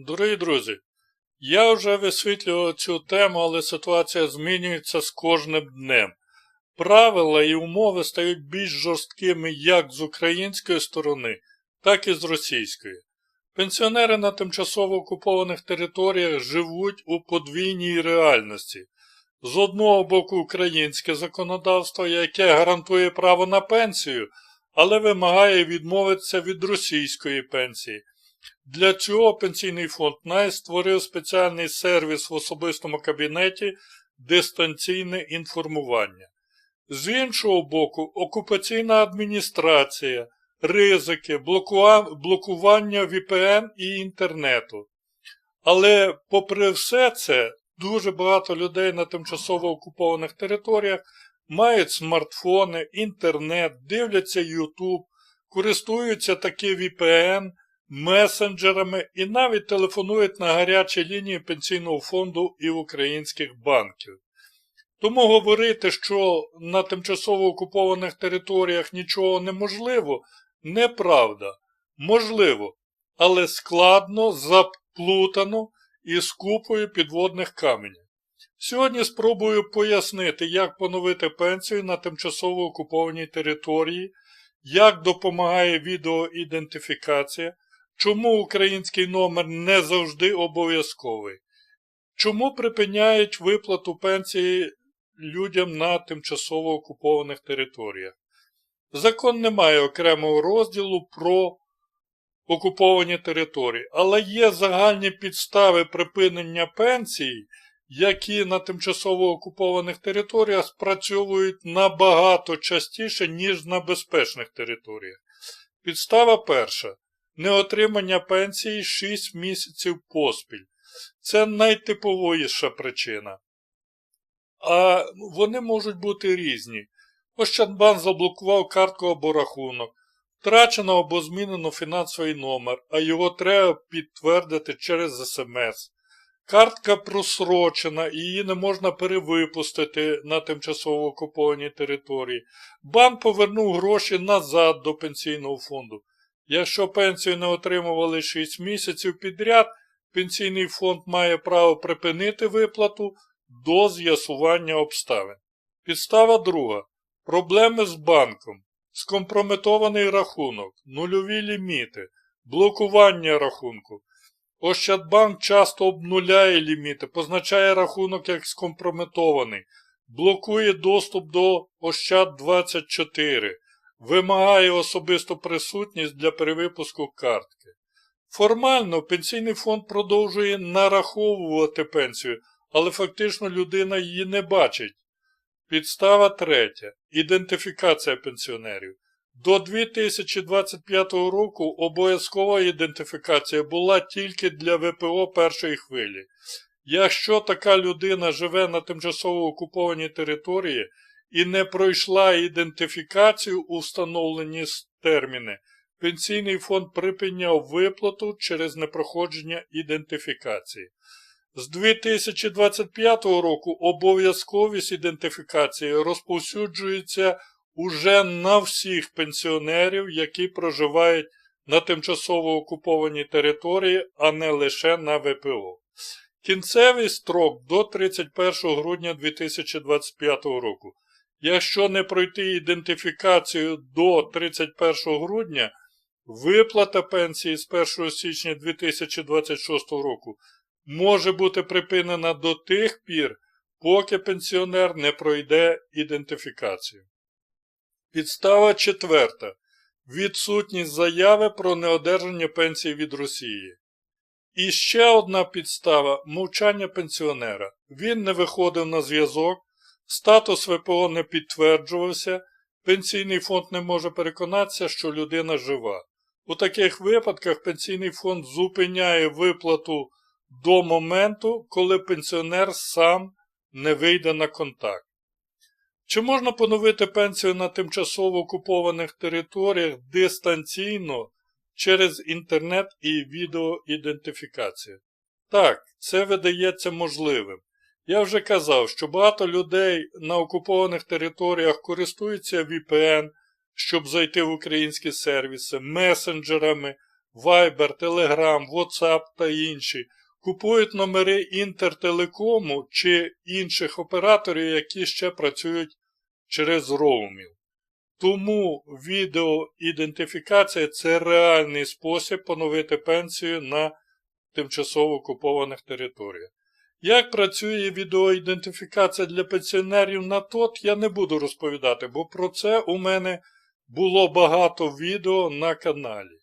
Дорогі друзі, я вже висвітлював цю тему, але ситуація змінюється з кожним днем. Правила і умови стають більш жорсткими як з української сторони, так і з російської. Пенсіонери на тимчасово окупованих територіях живуть у подвійній реальності. З одного боку українське законодавство, яке гарантує право на пенсію, але вимагає відмовитися від російської пенсії. Для цього Пенсійний фонд НАЙ створив спеціальний сервіс в особистому кабінеті дистанційне інформування. З іншого боку, окупаційна адміністрація, ризики, блокування VPN і інтернету. Але, попри все це, дуже багато людей на тимчасово окупованих територіях мають смартфони, інтернет, дивляться YouTube, користуються таки VPN, месенджерами і навіть телефонують на гарячі лінії пенсійного фонду і українських банків. Тому говорити, що на тимчасово окупованих територіях нічого неможливо, неправда. Можливо, але складно, заплутано і з купою підводних каменів. Сьогодні спробую пояснити, як поновити пенсію на тимчасово окупованій території, як допомагає відеоідентифікація, чому український номер не завжди обов'язковий, чому припиняють виплату пенсії людям на тимчасово окупованих територіях. Закон не має окремого розділу про окуповані території, але є загальні підстави припинення пенсій, які на тимчасово окупованих територіях спрацьовують набагато частіше, ніж на безпечних територіях. Підстава перша. Неотримання пенсії 6 місяців поспіль. Це найтиповіша причина. А вони можуть бути різні. Ощадбанк заблокував картку або рахунок, втрачено або змінено фінансовий номер, а його треба підтвердити через СМС. Картка просрочена її не можна перевипустити на тимчасово окупованій території. Банк повернув гроші назад до пенсійного фонду. Якщо пенсію не отримували 6 місяців підряд, пенсійний фонд має право припинити виплату до з'ясування обставин. Підстава друга. Проблеми з банком, скомпрометований рахунок, нульові ліміти, блокування рахунку. Ощадбанк часто обнуляє ліміти, позначає рахунок як скомпрометований, блокує доступ до Ощад24, вимагає особисту присутність для перевипуску картки. Формально пенсійний фонд продовжує нараховувати пенсію, але фактично людина її не бачить. Підстава третя. Ідентифікація пенсіонерів. До 2025 року обов'язкова ідентифікація була тільки для ВПО першої хвилі. Якщо така людина живе на тимчасово окупованій території і не пройшла ідентифікацію у встановлені терміни, Пенсійний фонд припиняв виплату через непроходження ідентифікації. З 2025 року обов'язковість ідентифікації розповсюджується уже на всіх пенсіонерів, які проживають на тимчасово окупованій території, а не лише на ВПО. Кінцевий строк до 31 грудня 2025 року. Якщо не пройти ідентифікацію до 31 грудня, виплата пенсії з 1 січня 2026 року може бути припинена до тих пір, поки пенсіонер не пройде ідентифікацію. Підстава четверта. Відсутність заяви про неодержання пенсії від Росії. І ще одна підстава мовчання пенсіонера. Він не виходив на зв'язок, статус ВПО не підтверджувався, пенсійний фонд не може переконатися, що людина жива. У таких випадках пенсійний фонд зупиняє виплату до моменту, коли пенсіонер сам не вийде на контакт. Чи можна поновити пенсію на тимчасово окупованих територіях дистанційно через інтернет і відеоідентифікацію? Так, це видається можливим. Я вже казав, що багато людей на окупованих територіях користуються VPN, щоб зайти в українські сервіси, месенджерами, Viber, Telegram, WhatsApp та інші, купують номери Інтертелекому чи інших операторів, які ще працюють через роумів. Тому відеоідентифікація це реальний спосіб поновити пенсію на тимчасово окупованих територіях. Як працює відеоідентифікація для пенсіонерів на ТОТ, я не буду розповідати, бо про це у мене було багато відео на каналі.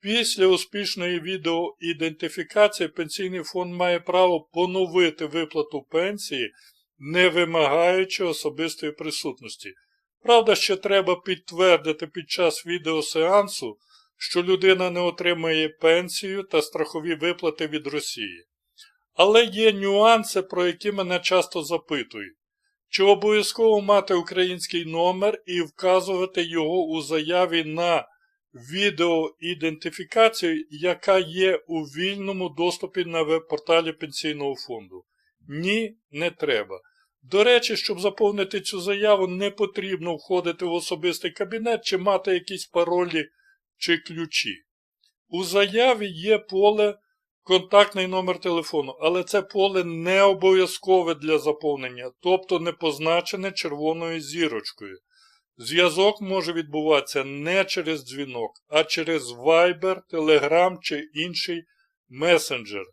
Після успішної відеоідентифікації пенсійний фонд має право поновити виплату пенсії, не вимагаючи особистої присутності. Правда, ще треба підтвердити під час відеосеансу, що людина не отримає пенсію та страхові виплати від Росії. Але є нюанси, про які мене часто запитують. Чи обов'язково мати український номер і вказувати його у заяві на відеоідентифікацію, яка є у вільному доступі на веб-порталі Пенсійного фонду? Ні, не треба. До речі, щоб заповнити цю заяву, не потрібно входити в особистий кабінет чи мати якісь паролі чи ключі. У заяві є поле контактний номер телефону, але це поле не обов'язкове для заповнення, тобто не позначене червоною зірочкою. Зв'язок може відбуватися не через дзвінок, а через Viber, Telegram чи інший месенджер.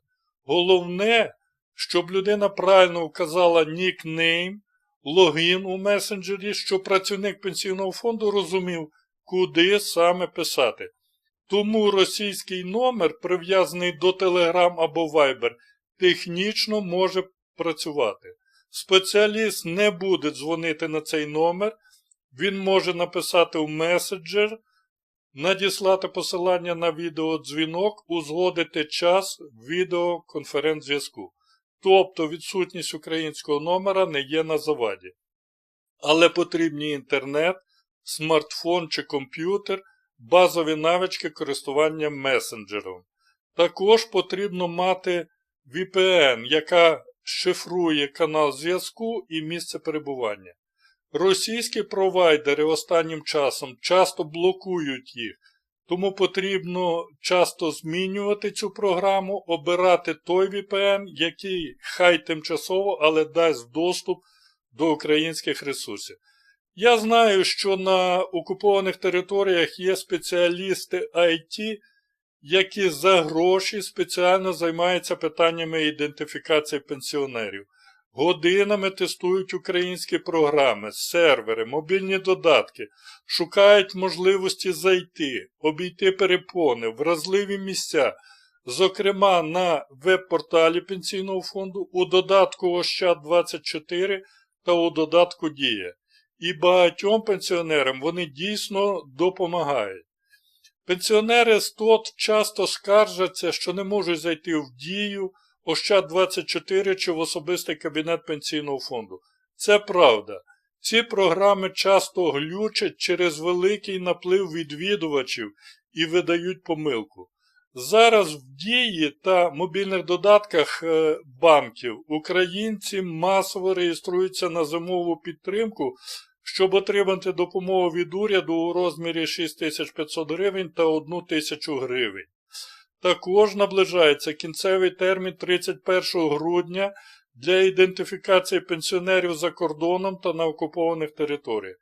Головне, щоб людина правильно вказала нікнейм, логін у месенджері, щоб працівник пенсійного фонду розумів, куди саме писати. Тому російський номер, прив'язаний до Telegram або Viber, технічно може працювати. Спеціаліст не буде дзвонити на цей номер, він може написати в меседжер, надіслати посилання на відеодзвінок, узгодити час відеоконференц-зв'язку. Тобто відсутність українського номера не є на заваді. Але потрібні інтернет, смартфон чи комп'ютер, базові навички користування месенджером. Також потрібно мати VPN, яка шифрує канал зв'язку і місце перебування. Російські провайдери останнім часом часто блокують їх, тому потрібно часто змінювати цю програму, обирати той VPN, який хай тимчасово, але дасть доступ до українських ресурсів. Я знаю, що на окупованих територіях є спеціалісти IT, які за гроші спеціально займаються питаннями ідентифікації пенсіонерів. Годинами тестують українські програми, сервери, мобільні додатки, шукають можливості зайти, обійти перепони, вразливі місця, зокрема на веб-порталі Пенсійного фонду, у додатку Ощад24 та у додатку Дія. І багатьом пенсіонерам вони дійсно допомагають. Пенсіонери з ТОТ часто скаржаться, що не можуть зайти в Дію, Ощад24 чи в особистий кабінет пенсійного фонду. Це правда. Ці програми часто глючать через великий наплив відвідувачів і видають помилку. Зараз в дії та мобільних додатках е, банків українці масово реєструються на зимову підтримку, щоб отримати допомогу від уряду у розмірі 6500 гривень та 1 тисячу гривень. Також наближається кінцевий термін 31 грудня для ідентифікації пенсіонерів за кордоном та на окупованих територіях.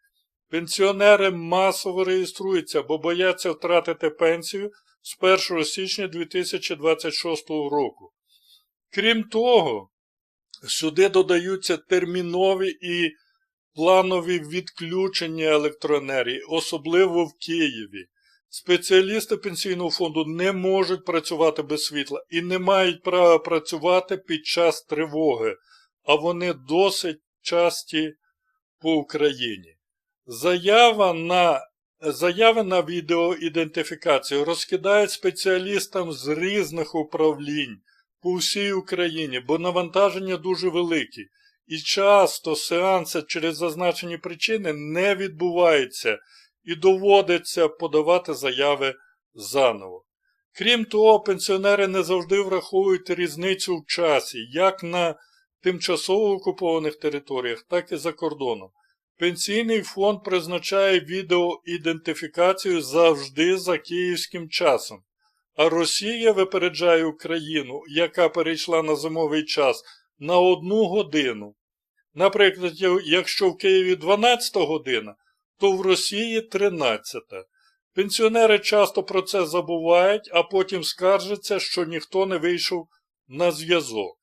Пенсіонери масово реєструються, бо бояться втратити пенсію з 1 січня 2026 року. Крім того, сюди додаються термінові і планові відключення електроенергії, особливо в Києві. Спеціалісти пенсійного фонду не можуть працювати без світла і не мають права працювати під час тривоги, а вони досить часті по Україні. Заява на, Заяви на відеоідентифікацію розкидають спеціалістам з різних управлінь по всій Україні, бо навантаження дуже великі. І часто сеанси через зазначені причини не відбуваються і доводиться подавати заяви заново. Крім того, пенсіонери не завжди враховують різницю в часі, як на тимчасово окупованих територіях, так і за кордоном. Пенсійний фонд призначає відеоідентифікацію завжди за київським часом, а Росія випереджає Україну, яка перейшла на зимовий час, на одну годину. Наприклад, якщо в Києві 12 година, то в Росії 13. Пенсіонери часто про це забувають, а потім скаржаться, що ніхто не вийшов на зв'язок.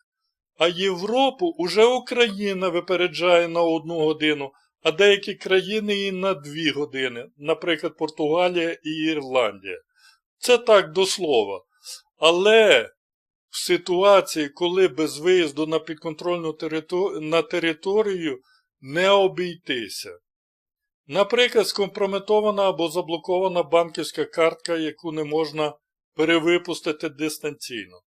А Європу уже Україна випереджає на одну годину, а деякі країни і на дві години, наприклад, Португалія і Ірландія. Це так до слова. Але в ситуації, коли без виїзду на підконтрольну територію, на територію не обійтися. Наприклад, скомпрометована або заблокована банківська картка, яку не можна перевипустити дистанційно.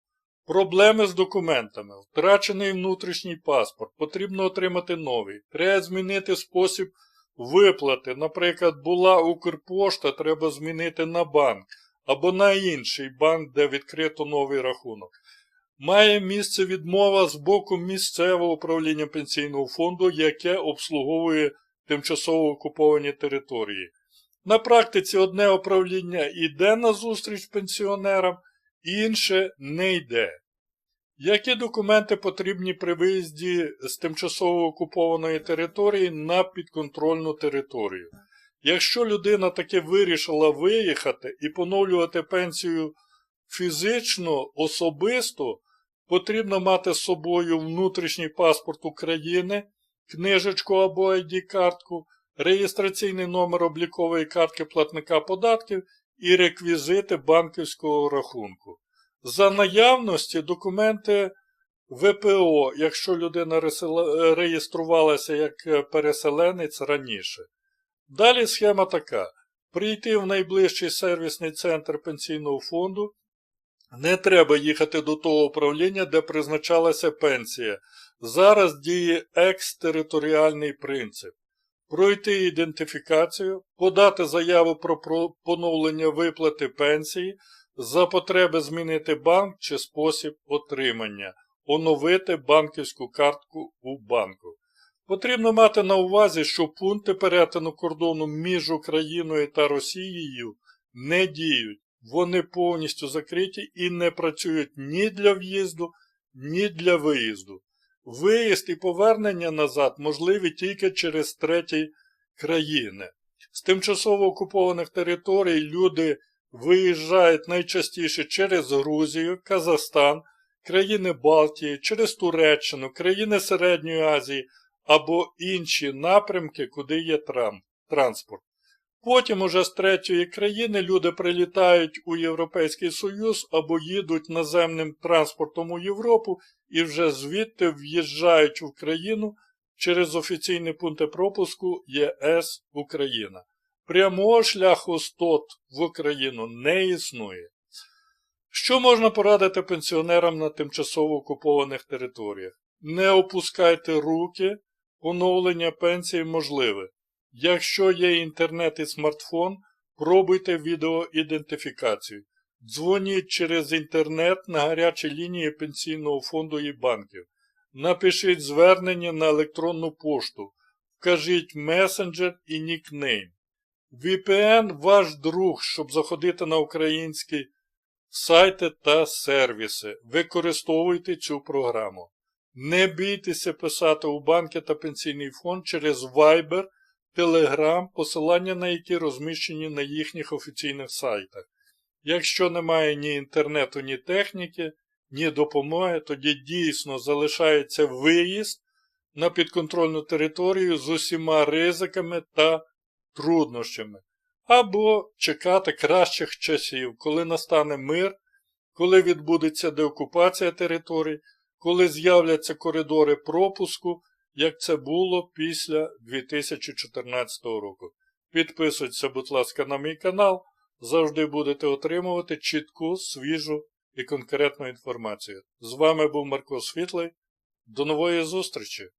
Проблеми з документами, втрачений внутрішній паспорт, потрібно отримати новий. Треба змінити спосіб виплати. Наприклад, була Укрпошта, треба змінити на банк або на інший банк, де відкрито новий рахунок. Має місце відмова з боку місцевого управління пенсійного фонду, яке обслуговує тимчасово окуповані території. На практиці одне управління йде на зустріч пенсіонерам, інше не йде. Які документи потрібні при виїзді з тимчасово окупованої території на підконтрольну територію? Якщо людина таки вирішила виїхати і поновлювати пенсію фізично, особисто, потрібно мати з собою внутрішній паспорт України, книжечку або ID-картку, реєстраційний номер облікової картки платника податків і реквізити банківського рахунку. За наявності документи ВПО, якщо людина реєструвалася як переселенець раніше. Далі схема така. Прийти в найближчий сервісний центр пенсійного фонду. Не треба їхати до того управління, де призначалася пенсія. Зараз діє екстериторіальний принцип. Пройти ідентифікацію, подати заяву про поновлення виплати пенсії, за потреби змінити банк чи спосіб отримання, оновити банківську картку у банку. Потрібно мати на увазі, що пункти перетину кордону між Україною та Росією не діють, вони повністю закриті і не працюють ні для в'їзду, ні для виїзду. Виїзд і повернення назад можливі тільки через треті країни. З тимчасово окупованих територій люди виїжджають найчастіше через Грузію, Казахстан, країни Балтії, через Туреччину, країни Середньої Азії або інші напрямки, куди є транспорт. Потім уже з третьої країни люди прилітають у Європейський Союз або їдуть наземним транспортом у Європу і вже звідти в'їжджають в країну через офіційні пункти пропуску ЄС Україна. Прямого шляху СТОТ в Україну не існує. Що можна порадити пенсіонерам на тимчасово окупованих територіях? Не опускайте руки, оновлення пенсії можливе. Якщо є інтернет і смартфон, пробуйте відеоідентифікацію. Дзвоніть через інтернет на гарячі лінії пенсійного фонду і банків. Напишіть звернення на електронну пошту. Вкажіть месенджер і нікнейм. VPN ваш друг, щоб заходити на українські сайти та сервіси. Використовуйте цю програму. Не бійтеся писати у банки та пенсійний фонд через Viber, Telegram, посилання на які розміщені на їхніх офіційних сайтах. Якщо немає ні інтернету, ні техніки, ні допомоги, тоді дійсно залишається виїзд на підконтрольну територію з усіма ризиками та труднощами, або чекати кращих часів, коли настане мир, коли відбудеться деокупація територій, коли з'являться коридори пропуску, як це було після 2014 року. Підписуйтесь, будь ласка, на мій канал. Завжди будете отримувати чітку, свіжу і конкретну інформацію. З вами був Марко Світлий. До нової зустрічі!